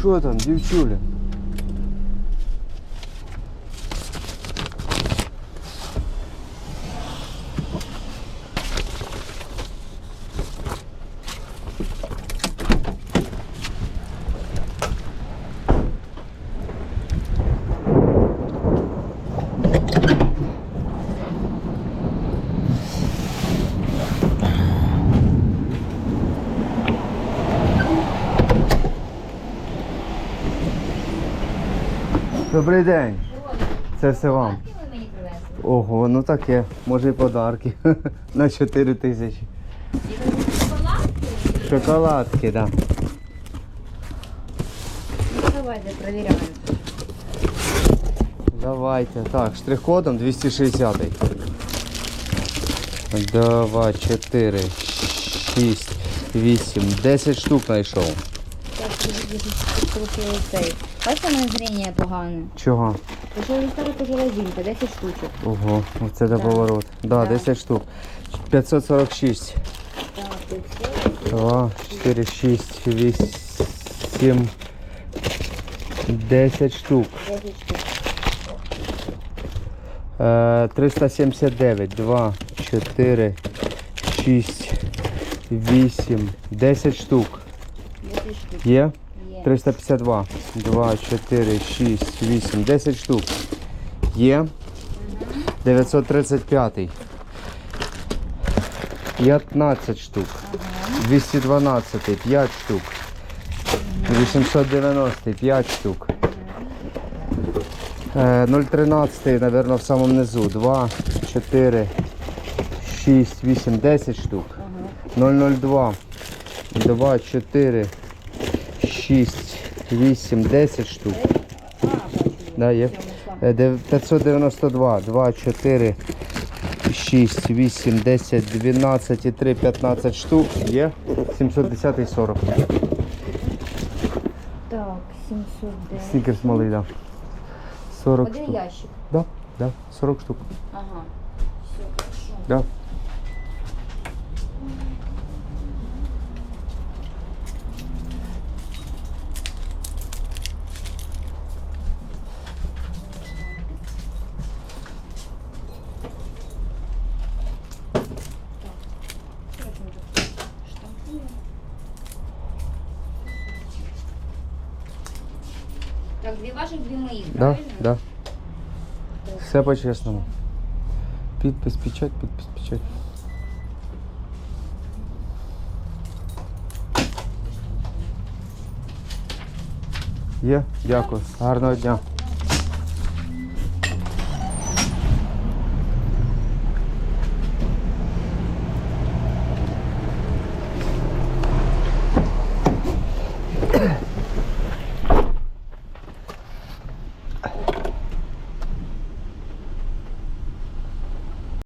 Що там, дівчуля? Добрий день. Це все вам. Ого, ну таке. Може і подарки. На 4 тисячі. Шоколадки? Так. Да. Ну, давайте перевіряємо. Давайте. Так, штрих-кодом 260. 2, 4, 6, 8, 10 штук знайшов. Так, цей. Бачите, у мене зріння погане. Чого? Пішов історика железінка, 10 штучок. Ого, оце до Да. поворот. Да, Да. 10 штук. 546. Так, і все. 2, 4, 6, 8, 10 штук. 10 штук. Е, 379, 2, 4, 6, 8, 10 штук. 10 штук. Є? Є. 352, 2, 4, 6, 8, 10 штук. Є? 935. 15 штук. 212, 5 штук. 890, 5 штук. Е, 013, наверное, в самому низу. 2, 4, 6, 8, 10 штук. 002, 2, 4, 6, 8, 10 штук. Да, є. Все, знайшла. Е, дев- 592, 2, 4, 6, 8, 10, 12 3, 15 штук. Є. 710 і 40. Так, 709. Снікерс малий, да. 40 Один штук. ящик. Да, да, 40 штук. Ага. Все, хорошо. Да. Так, дві ваших, дві моїх, Да, правильно? да. Все по-чесному. Підпис, печать, підпис, печать. Є, дякую. Гарного дня.